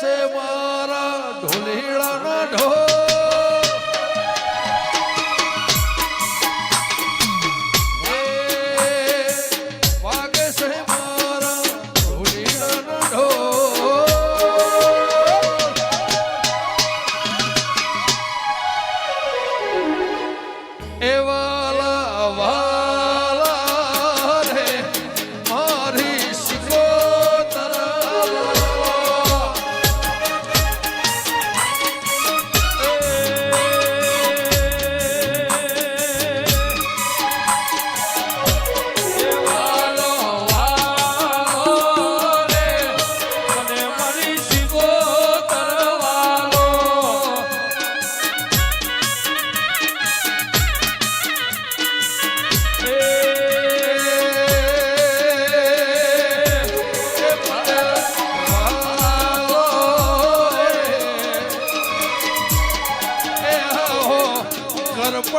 છે મારા ઢોલીડાના ઢોલ.